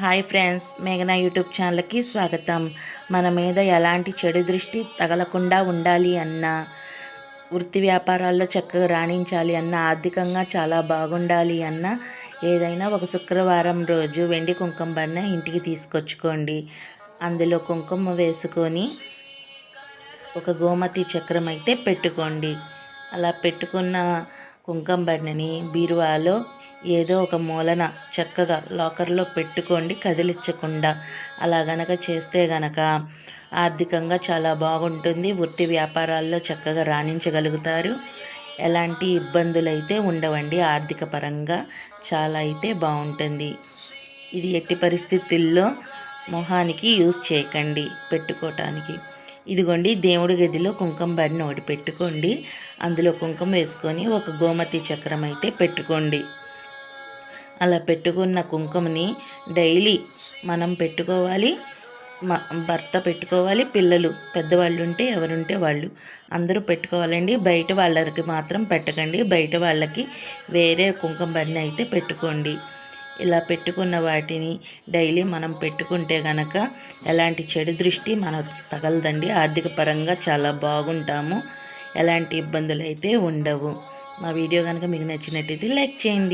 Hi friends మేఘనా YouTube ఛానల్కి స్వాగతం. మన మీద ఎలాంటి చెడు దృష్టి తగలకుండా ఉండాలి అన్నా వృత్తి వ్యాపారాల్లో చక్కగా రాణించాలి అన్న ఆర్థికంగా చాలా బాగుండాలి అన్న ఏదైనా ఒక శుక్రవారం రోజు వెండి కుంకుమ బన్న ఇంటికి తీసుకొచ్చుకోండి. అందులో కుంకుమ వేసుకొని ఒక గోమతి చక్రం అయితే పెట్టుకోండి. అలా పెట్టుకున్న కుంకుమ బన్నని బీరువాలో ఏదో ఒక మూలన చక్కగా లాకర్లో పెట్టుకోండి కదిలించకుండా. అలా గనక చేస్తే గనక ఆర్థికంగా చాలా బాగుంటుంది. వృత్తి వ్యాపారాల్లో చక్కగా రాణించగలుగుతారు. ఎలాంటి ఇబ్బందులు అయితే ఉండవండి. ఆర్థిక పరంగా చాలా అయితే బాగుంటుంది. ఇది ఎట్టి పరిస్థితుల్లో మొహానికి యూజ్ చేయకండి పెట్టుకోవటానికి ఇదిగోండి దేవుడి గదిలో కుంకుమ బరిని ఒకటి పెట్టుకోండి. అందులో కుంకుమ వేసుకొని ఒక గోమతి చక్రం అయితే పెట్టుకోండి. అలా పెట్టుకున్న కుంకుమని డైలీ మనం పెట్టుకోవాలి. భర్త పెట్టుకోవాలి. పిల్లలు పెద్దవాళ్ళు ఉంటే ఎవరుంటే వాళ్ళు. అందరూ పెట్టుకోవాలండి. బయట వాళ్ళకి మాత్రం పెట్టకండి. బయట వాళ్ళకి వేరే కుంకుమ బండి అయితే పెట్టుకోండి. ఇలా పెట్టుకున్న వాటిని డైలీ మనం పెట్టుకుంటే గనక ఎలాంటి చెడు దృష్టి మన తగలదండి. ఆర్థిక పరంగా చాలా బాగుంటాము. ఎలాంటి ఇబ్బందులు అయితే ఉండవు. మా వీడియో కనుక మీకు నచ్చినట్టయితే లైక్ చేయండి.